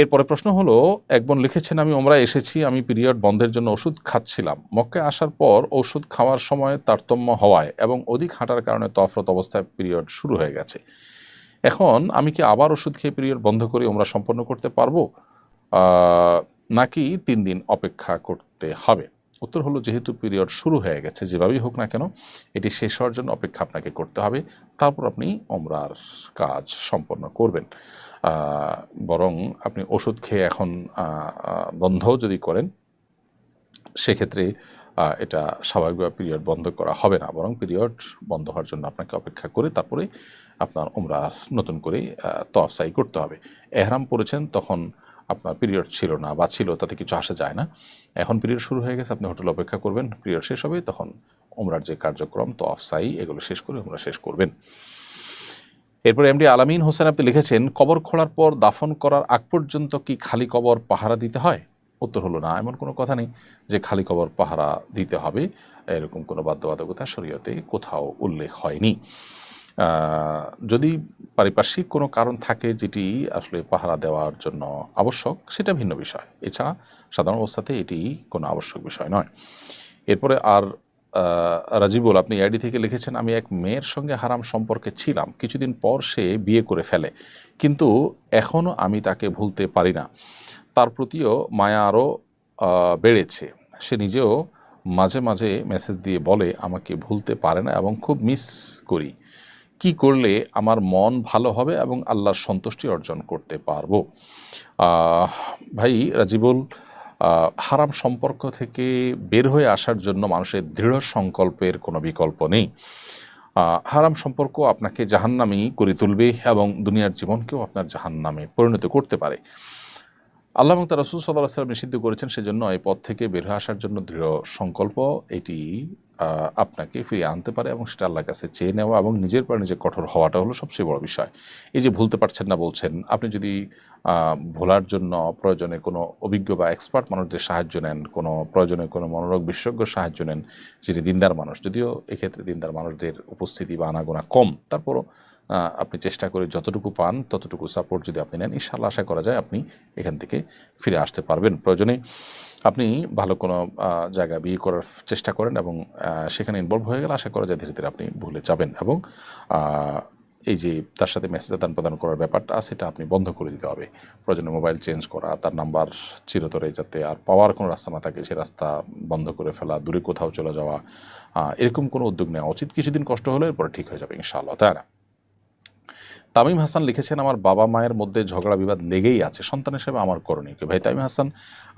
এরপরে প্রশ্ন হলো একজন লিখেছেন, আমি ওমরা এসেছি, আমি পিরিয়ড বন্ধের জন্য ওষুধ খাচ্ছিলাম। মক্কে আসার পর ওষুধ খাওয়ার সময় তারতম্য হওয়ায় এবং অধিক হাঁটার কারণে তফরত অবস্থায় পিরিয়ড শুরু হয়ে গেছে। এখন আমি কি আবার ওষুধ খেয়ে পিরিয়ড বন্ধ করে ওমরা সম্পন্ন করতে পারব? নাকি তিন দিন অপেক্ষা করতে হবে? উত্তর হলো, যেহেতু পিরিয়ড শুরু হয়ে গেছে, যেভাবেই হোক না কেন, এটি শেষ হওয়ার জন্য অপেক্ষা আপনাকে করতে হবে। তারপর আপনি ওমরার কাজ সম্পন্ন করবেন। বরং আপনি ওষুধ খেয়ে এখন বন্ধও যদি করেন, সেক্ষেত্রে এটা স্বাভাবিকভাবে পিরিয়ড বন্ধ করা হবে না। বরং পিরিয়ড বন্ধ হওয়ার জন্য আপনাকে অপেক্ষা করে তারপরে আপনার ওমরা নতুন করে তফসাই করতে হবে। এহরাম পড়েছেন তখন আপনার পিরিয়ড ছিল না বা ছিল, তাতে কিছু আসা যায় না। এখন পিরিয়ড শুরু হয়ে গেছে, আপনি হোটেল অপেক্ষা করবেন, পিরিয়ড শেষ হবে, তখন ওমরার যে কার্যক্রম তো অফসাই এগুলো শেষ করে ওমরা শেষ করবেন। এরপর এমডি আলামিন হোসেন আপনি লিখেছেন, কবর খোঁড়ার পর দাফন করার আগ পর্যন্ত কি খালি কবর পাহারা দিতে হয়? উত্তর হলো না, এমন কোনো কথা নেই যে খালি কবর পাহারা দিতে হবে। এরকম কোনো বাধ্যবাধকতা শরীয়তে কোথাও উল্লেখ হয়নি। যদি পারিপার্শ্বিক কোনো কারণ থাকে যেটি আসলে পাহারা দেওয়ার জন্য আবশ্যক, সেটা ভিন্ন বিষয়। এছাড়া সাধারণ অবস্থাতে এটি কোনো আবশ্যক বিষয় নয়। এরপরে আর রাজিবুল, আপনি আইডি থেকে লিখেছেন, আমি এক মেয়ের সঙ্গে হারাম সম্পর্কে ছিলাম। কিছুদিন পর সে বিয়ে করে ফেলে। কিন্তু এখনও আমি তাকে ভুলতে পারি না। তার প্রতিও মায়া আরও বেড়েছে। সে নিজেও মাঝে মাঝে মেসেজ দিয়ে বলে, আমাকে ভুলতে পারে না এবং খুব মিস করি। কি করলে আমার মন ভালো হবে এবং আল্লাহর সন্তুষ্টি অর্জন করতে পারব? ভাই রাজিবুল হারাম সম্পর্ক থেকে বের হয়ে আসার জন্য মানুষের দৃঢ় সংকল্পের কোনো বিকল্প নেই। হারাম সম্পর্ক আপনাকে জাহান্নামি করে তুলবে এবং দুনিয়ার জীবনকেও আপনার জাহান্নামে পরিণত করতে পারে। আল্লাহ এবং তার রসুল সাল্লাহ সাল্লাম নিষিদ্ধ করেছেন সেজন্য এই পথ থেকে বের হয়ে আসার জন্য দৃঢ় সংকল্প। এটি আপনাকে ফিরিয়ে আনতে পারে এবং সেটা আল্লাহর কাছে চেয়ে নেওয়া এবং নিজের পর নিজে কঠোর হওয়াটা হলো সবচেয়ে বড় বিষয়। এই যে ভুলতে পারছেন না বলছেন, আপনি যদি ভোলার জন্য প্রয়োজনে কোনো অভিজ্ঞ বা এক্সপার্ট মানুষদের সাহায্য নেন, কোনো প্রয়োজনে কোনো মনোরোগ বিশেষজ্ঞ সাহায্য নেন, যিনি দিনদার মানুষ, যদিও এক্ষেত্রে দিনদার মানুষদের উপস্থিতি বা আনাগোনা কম, তারপরও আপনি চেষ্টা করে যতটুকু পান, ততটুকু সাপোর্ট যদি আপনি নেন ইনশাল্লাহ আশা করা যায় আপনি এখান থেকে ফিরে আসতে পারবেন। প্রয়োজনে আপনি ভালো কোনো জায়গা বিয়ে করার চেষ্টা করেন এবং সেখানে ইনভলভ হয়ে গেলে আশা করা যায় ধীরে ধীরে আপনি ভুলে যাবেন এবং এই যে তার সাথে মেসেজ আদান প্রদান করার ব্যাপারটা, সেটা আপনি বন্ধ করে দিতে হবে। প্রয়োজনে মোবাইল চেঞ্জ করা, তার নাম্বার চিরতরে যাতে আর পাওয়ার কোনো রাস্তা না থাকে, সে রাস্তা বন্ধ করে ফেলা, দূরে কোথাও চলে যাওয়া এরকম কোনো উদ্যোগ নেওয়া উচিত। কিছুদিন কষ্ট হলে এরপরে ঠিক হয়ে যাবে ইনশাআল্লাহ, তাই না? তামিম হাসান লিখেছেন, আমার বাবা মায়ের মধ্যে ঝগড়া বিবাদ লেগেই আছে, সন্তান হিসেবে আমার করণীয় কি? ভাই, তামিম হাসান,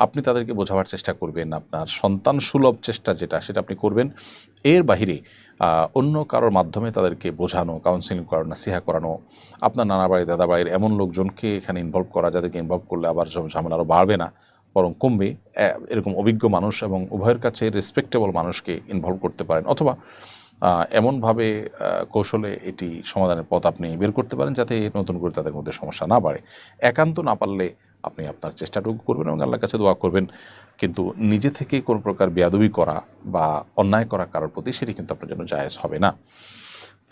আপনি তাদেরকে বোঝাবার চেষ্টা করবেন, আপনার সন্তান সুলভ চেষ্টা যেটা, সেটা আপনি করবেন। এর বাহিরে অন্য কারোর মাধ্যমে তাদেরকে বোঝানো কাউন্সিলিং করানো নাসিহা করানো, আপনার নানা বাড়ি, দাদা বাড়ির এমন লোকজনকে এখানে ইনভলভ করা, যাদেরকে ইনভলভ করলে আবার ঝামেলা আরও বাড়বে না, বরং কমবে। এরকম অভিজ্ঞ মানুষ এবং উভয়ের কাছে রেসপেক্টেবল মানুষকে ইনভলভ করতে পারেন, অথবা এমনভাবে কৌশলে এটি সমাধানের পথ আপনি বের করতে পারেন যাতে নতুন করে তাদের মধ্যে সমস্যা না বাড়ে। একান্ত না পারলে আপনি আপনার চেষ্টাটুকু করবেন এবং আল্লাহর কাছে দোয়া করবেন। কিন্তু নিজে থেকে কোনো প্রকার বেয়াদবি করা বা অন্যায় করা কারোর প্রতি সেটি কিন্তু আপনার জন্য জায়েজ হবে না।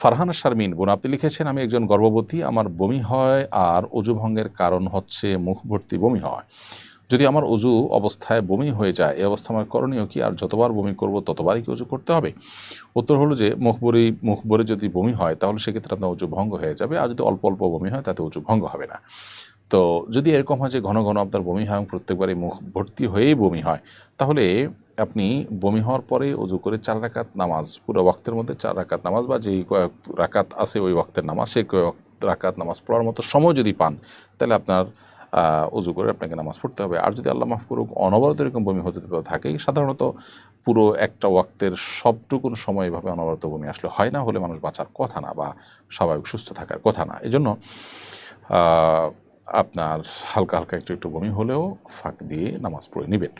ফারহানা শারমিন, বোন, আপনি লিখেছেন, আমি একজন গর্ভবতী, আমার বমি হয় আর অজু ভঙ্গের কারণ হচ্ছে মুখ ভর্তি বমি হয়। যদি আমার অজু অবস্থায় বমি হয়ে যায়, এই অবস্থা আমার করণীয় কি? আর যতবার বমি করব, ততবারই কি অজু করতে হবে? উত্তর হলো যে মুখ ভরে মুখ ভরে যদি বমি হয়, তাহলে সেক্ষেত্রে আপনার উঁচু ভঙ্গ হয়ে যাবে। আর যদি অল্প অল্প বমি হয়, তাতে উঁচু ভঙ্গ হবে না। তো যদি এরকম হয় যে, ঘন ঘন আপনার বমি হয় প্রত্যেকবারই মুখ ভর্তি হয়েই বমি হয়, তাহলে আপনি বমি হওয়ার পরে উজু করে চার রাকাত নামাজ, পুরো ওয়াক্তের মধ্যে চার রাকাত নামাজ বা যেই কয়েক রাকাত আছে ওই ওয়াক্তের নামাজ, সেই কয়েক রাকাত নামাজ পড়ার মতো সময় যদি পান, তাহলে আপনার উজু করে আপনাকে নামাজ পড়তে হবে। আর যদি আল্লাহ মাফ করুক, অনবরত এরকম বমি হতে তো থাকেই। সাধারণত পুরো একটা ওয়াক্তের সবটুকুন সময় এভাবে অনবরত বমি আসলে হয় না, হলে মানুষ বাঁচার কথা না বা স্বাভাবিক সুস্থ থাকার কথা না। এজন্য আপনার হালকা হালকা একটু একটু বমি হলেও ফাঁক দিয়ে নামাজ পড়ে নেবেন।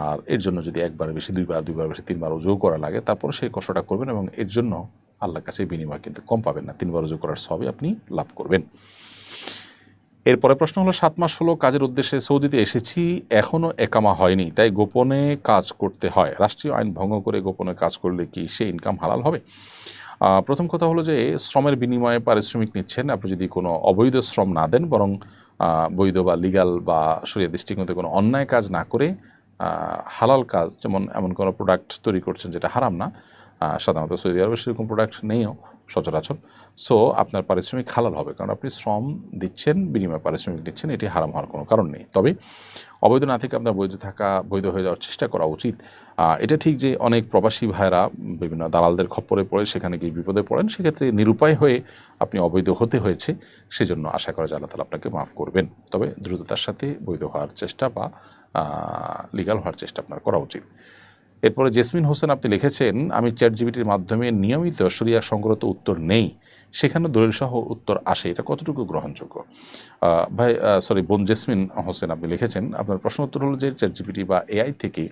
আর এর জন্য যদি একবার বেশি, দুইবার দুইবার বেশি, তিনবার উজু করা লাগে, তারপরে সেই কষ্টটা করবেন এবং এর জন্য আল্লাহর কাছে বিনিময় কিন্তু কম পাবেন না। তিনবার উজু করার সবই আপনি লাভ করবেন। এরপরে প্রশ্ন হলো, সাত মাস হলো কাজের উদ্দেশ্যে সৌদিতে এসেছি এখনও একামা হয়নি, তাই গোপনে কাজ করতে হয়। রাষ্ট্রীয় আইন ভঙ্গ করে গোপনে কাজ করলে কি সে ইনকাম হালাল হবে? প্রথম কথা হলো যে, শ্রমের বিনিময়ে পারিশ্রমিক নিচ্ছেন। আপনি যদি কোনো অবৈধ শ্রম না দেন, বরং বৈধ বা লিগাল বা সরিয়া দৃষ্টিকোণতে কোনো অন্যায় কাজ না করে হালাল কাজ, যেমন এমন কোনো প্রোডাক্ট তৈরি করছেন যেটা হারাম না সাধারণত সৌদি আরবে সেরকম প্রোডাক্ট নেইও। সচরাচর। সো আপনার পারিশ্রমিক হালাল হবে, কারণ আপনি শ্রম দিচ্ছেন, বিনিময়ে পারিশ্রমিক দিচ্ছেন, এটি হারাম হওয়ার কোনো কারণ নেই। তবে অবৈধ না থেকে আপনার বৈধ থাকা, বৈধ হয়ে যাওয়ার চেষ্টা করা উচিত। এটা ঠিক যে অনেক প্রবাসী ভাইরা বিভিন্ন দালালদের খপ্পরে পড়ে, সেখানে গিয়ে বিপদে পড়েন, সেক্ষেত্রে নিরুপায় হয়ে আপনি অবৈধ হতে হয়েছে, সেজন্য আশা করা যায় আপনাকে মাফ করবেন। তবে দ্রুততার সাথে বৈধ হওয়ার চেষ্টা বা লিগাল হওয়ার চেষ্টা আপনার করা উচিত। এরপরে, জেসমিন হোসেন আপনি লিখেছেন, আমি চ্যাট জিবিটির মাধ্যমে নিয়মিত সরিয়া সংগ্রত উত্তর নেই। সেখানে দলিল সহ উত্তর আসে। এটা কতটুকু গ্রহণযোগ্য? ভাই সরি বোন জেসমিন হোসেন আপনি লিখেছেন। আপনার প্রশ্ন উত্তর হলো যে চ্যাট জিবিটি বা এআই থেকে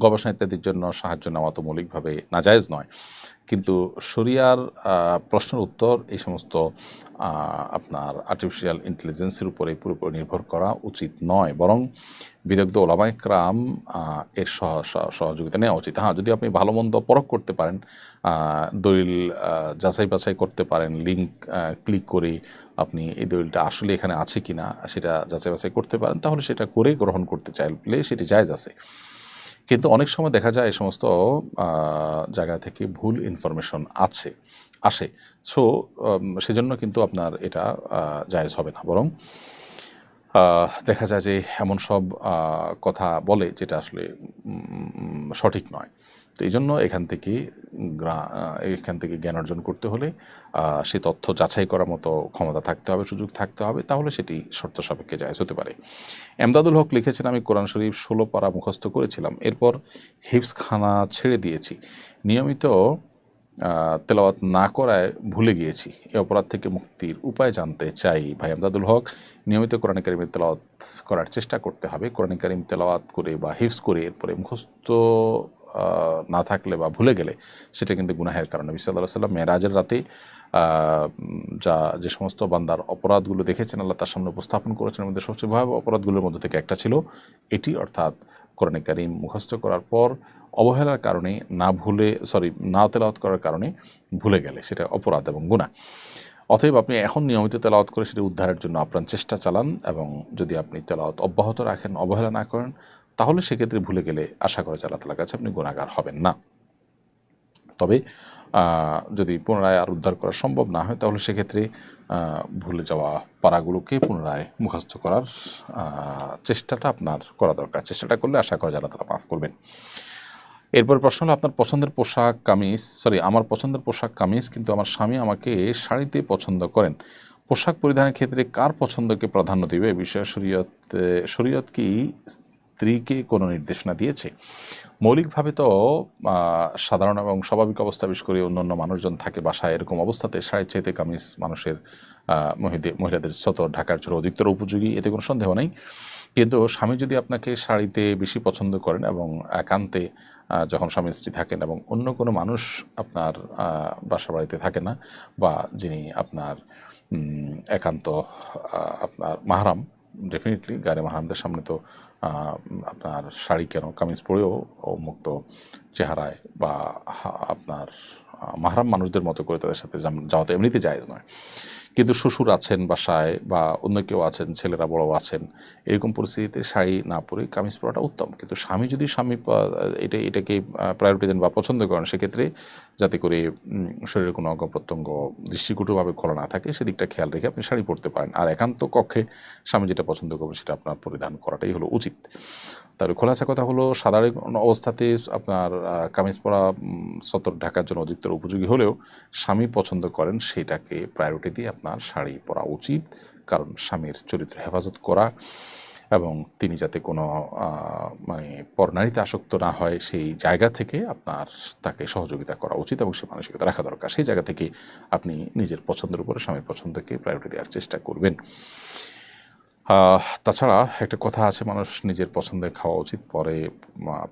গবেষণা ইত্যাদির জন্য সাহায্য নেওয়া তো মৌলিকভাবে নাজায়েজ নয়। কিন্তু শরিয়ার প্রশ্নের উত্তর এই সমস্ত আপনার আর্টিফিশিয়াল ইন্টেলিজেন্সের উপরে পুরোপুরি নির্ভর করা উচিত নয়। বরং বিদগ্ধ ওলামাইকরাম এর সহ সহ- সহযোগিতা নেওয়া উচিত। হ্যাঁ যদি আপনি ভালো মন্দ পরখ করতে পারেন দলিল যাচাই বাছাই করতে পারেন লিঙ্ক ক্লিক করে আপনি এই দলিলটা আসলে এখানে আছে কি না সেটা যাচাই বাছাই করতে পারেন, তাহলে সেটা করে গ্রহণ করতে চাইলে সেটি জায়জ আছে। কিন্তু অনেক সময় দেখা যায় এই সমস্ত জায়গা থেকে ভুল ইনফরমেশন আছে, আসে। সো সেজন্য কিন্তু আপনার এটা জায়জ হবে না। বরং দেখা যায় যে এমন সব কথা বলে যেটা আসলে সঠিক নয়। তো এই জন্য এখান থেকে এখান থেকে জ্ঞান অর্জন করতে হলে সে তথ্য যাচাই করার মতো ক্ষমতা থাকতে হবে, সুযোগ থাকতে হবে, তাহলে সেটি শর্ত সাপেক্ষে জায়জ হতে পারে। এমদাদুল হক লিখেছেন, আমি কোরআন শরীফ ষোলো পারা মুখস্থ করেছিলাম, এরপর হিপস খানা ছেড়ে দিয়েছি। নিয়মিত তেলাওয়াত না করায় ভুলে গিয়েছি। এ অপরাধ থেকে মুক্তির উপায় জানতে চাই। ভাই আমদাদুল হক, নিয়মিত কোরআন কারিমের তেলাওয়াত করার চেষ্টা করতে হবে। কোরআন কারিম তেলাওয়াত করে বা হিফস করে এরপরে মুখস্থ না থাকলে বা ভুলে গেলে সেটা কিন্তু গুনাহের কারণে। বিসাল্লাহ সাল্লাম মেয়েরাজের রাতে যা যে সমস্ত বান্দার অপরাধগুলো দেখেছেন, আল্লাহ তার সামনে উপস্থাপন করেছেন মধ্যে সবচেয়ে ভয়াবহ অপরাধগুলোর মধ্যে থেকে একটা ছিল এটি, অর্থাৎ কোরআন কারিম মুখস্থ করার পর অবহেলার কারণে না ভুলে, সরি, না তেলাওয়াত করার কারণে ভুলে গেলে, সেটা অপরাধ এবং গুণা অতএব আপনি এখন নিয়মিত তেলাওয়াত করে সেটি উদ্ধারের জন্য আপনার চেষ্টা চালান এবং যদি আপনি তেলাওয়াত অব্যাহত রাখেন, অবহেলা না করেন তাহলে সেক্ষেত্রে ভুলে গেলে আশা করা আল্লাহ কাছে আপনি গুণাগার হবেন না। তবে যদি পুনরায় আর উদ্ধার করা সম্ভব না হয়, তাহলে সেক্ষেত্রে ভুলে যাওয়া পাড়াগুলোকে পুনরায় মুখস্থ করার চেষ্টাটা আপনার করা দরকার। চেষ্টাটা করলে আশা করা আল্লাহ তালা মাফ করবেন। এরপর প্রশ্ন হলো, আপনার পছন্দের পোশাক, কামিজ, সরি, আমার পছন্দের পোশাক, কামিজ, কিন্তু আমার স্বামী আমাকে শাড়িতে পছন্দ করেন। পোশাক পরিধানের ক্ষেত্রে কার পছন্দকে প্রাধান্য দিবে? এ বিষয়ে শরীয়ত শরীয়ত কি স্ত্রীকে কোনো নির্দেশনা দিয়েছে। মৌলিকভাবে তো সাধারণ এবং স্বাভাবিক অবস্থা বিশেষ করে অন্যান্য মানুষজন থাকে বাসায় এরকম অবস্থাতে শাড়ির চাইতে কামিজ মানুষের মহিলাদের সতর ঢাকার জন্য অধিকতর উপযোগী, এতে কোনো সন্দেহ নেই। কিন্তু স্বামী যদি আপনাকে শাড়িতে বেশি পছন্দ করেন এবং একান্তে যখন স্বামী স্ত্রী থাকেন এবং অন্য কোনো মানুষ আপনার বাসা বাড়িতে থাকে না বা যিনি আপনার একান্ত আপনার মাহারাম ডেফিনেটলি গাড়ি মাহারামদের সামনে তো আপনার শাড়ি কেন, কামিজ পরেও মুক্ত চেহারায় বা আপনার মাহারাম মানুষদের মতো করে তাদের সাথে যাওয়া তো এমনিতে জায়েজ নয়। কিন্তু শ্বশুর আছেন বাসায় বা অন্য কেউ আছেন, ছেলেরা বড় আছেন, এরকম পরিস্থিতিতে শাড়ি না পরে কামিজ পরাটা উত্তম। কিন্তু স্বামী যদি স্বামী এটা, এটাকে প্রায়োরিটি দেন বা পছন্দ করেন, সেক্ষেত্রে যাতে করে শরীরের কোনো অঙ্গ প্রত্যঙ্গ দৃষ্টিকটুভাবে খোলা না থাকে, সেদিকটা খেয়াল রেখে আপনি শাড়ি পরতে পারেন। আর একান্ত কক্ষে স্বামী যেটা পছন্দ করবে সেটা আপনার পরিধান করাটাই হলো উচিত। তবে খোলাসা কথা হলো, সাধারণ অবস্থাতে আপনার কামিজ পরা সতর ঢাকার জন্য অধিকতর উপযোগী হলেও স্বামী পছন্দ করেন, সেটাকে প্রায়োরিটি দিয়ে আপনার শাড়ি পরা উচিত, কারণ স্বামীর চরিত্র হেফাজত করা এবং তিনি যাতে কোনো মানে পরনারীতে আসক্ত না হয়, সেই জায়গা থেকে আপনার তাকে সহযোগিতা করা উচিত এবং সে মানসিকতা রাখা দরকার। সেই জায়গা থেকে আপনি নিজের পছন্দের উপরে, স্বামীর পছন্দকে প্রায়োরিটি দেওয়ার চেষ্টা করবেন। তাছাড়া একটা কথা আছে, মানুষ নিজের পছন্দের খাওয়া উচিত, পরে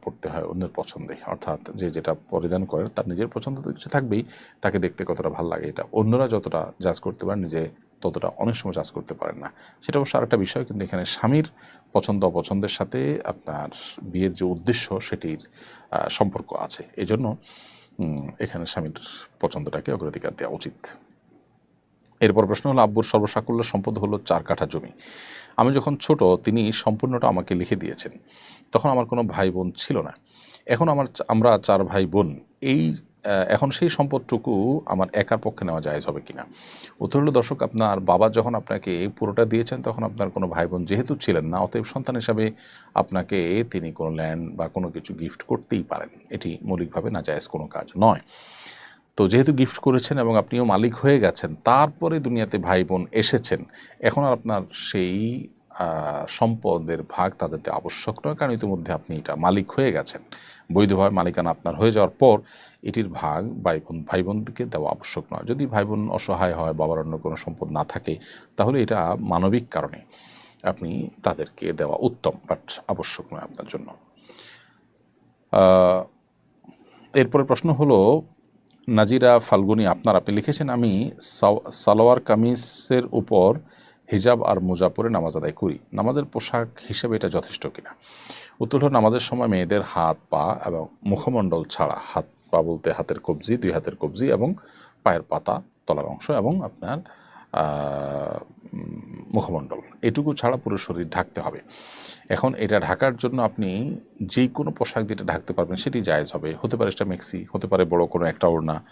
পড়তে হয় অন্যের পছন্দে। অর্থাৎ যে যেটা পরিধান করে, তার নিজের পছন্দ তো কিছু থাকবেই, তাকে দেখতে কতটা ভালো লাগে এটা। অন্যরা যতটা জাজ করতে পারেন, নিজে ততটা অনেক সময় জাজ করতে পারেন না। সেটা অবশ্য আরেকটা বিষয়, কিন্তু এখানে স্বামীর পছন্দ, অপছন্দের সাথে আপনার বিয়ের যে উদ্দেশ্য, সেটির সম্পর্ক আছে। এজন্য এখানে স্বামীর পছন্দটাকে অগ্রাধিকার দেওয়া উচিত। এরপর প্রশ্ন হলো, আব্বুর সর্বসাকুল্য সম্পদ হলো চার কাঠা জমি। আমি যখন ছোট, তিনি সম্পূর্ণটা আমাকে লিখে দিয়েছেন। তখন আমার কোনো ভাই বোন ছিল না। এখন আমার আমরা চার ভাই বোন এই এখন সেই সম্পদটুকু আমার একার পক্ষে নেওয়া যায় হবে কিনা? উত্তর হলো, দর্শক, আপনার বাবা যখন আপনাকে পুরোটা দিয়েছেন, তখন আপনার কোনো ভাই বোন যেহেতু ছিলেন না, অতএব সন্তান হিসাবে আপনাকে তিনি কোনো ল্যান্ড বা কোনো কিছু গিফট করতেই পারেন। এটি মৌলিকভাবে না জায়েজ কোনো কাজ নয়। তো যেহেতু গিফট করেছেন এবং আপনিও মালিক হয়ে গেছেন, তারপরে দুনিয়াতে ভাই বোন এসেছেন, এখন আর আপনার সেই সম্পদের ভাগ তাদেরতে আবশ্যক নয়, কারণ ইতিমধ্যে আপনি এটা মালিক হয়ে গেছেন। বৈধভাবে মালিকানা আপনার হয়ে যাওয়ার পর এটির ভাগ ভাই বোন ভাই বোনকে দেওয়া আবশ্যক নয়। যদি ভাই বোন অসহায় হয়, বাবার অন্য কোনো সম্পদ না থাকে, তাহলে এটা মানবিক কারণে আপনি তাদেরকে দেওয়া উত্তম বাট আবশ্যক নয় আপনার জন্য। এরপরে প্রশ্ন হলো নাজিরা ফাল্গুনি, আপনার, আপনি লিখেছেন, আমি সালোয়ার কামিজের উপর হিজাব আর মোজা পরে নামাজ আদায় করি। নামাজের পোশাক হিসেবে এটা যথেষ্ট কিনা? উত্তর হল, নামাজের সময় মেয়েদের হাত, পা এবং মুখমণ্ডল ছাড়া, হাত, পা বলতে হাতের কবজি, দুই হাতের কবজি এবং পায়ের পাতা তলার অংশ এবং আপনার মুখমণ্ডল। এটুকু ছাড়া পুরো শরীর ঢাকতে হবে। এখন এটা ঢাকার জন্য আপনি যেই কোনো পোশাক যেটা ঢাকতে পারবেন, সেটি জায়জ হবে। হতে পারে সেটা মেক্সি হতে পারে বড় কোনো একটা ওড়না।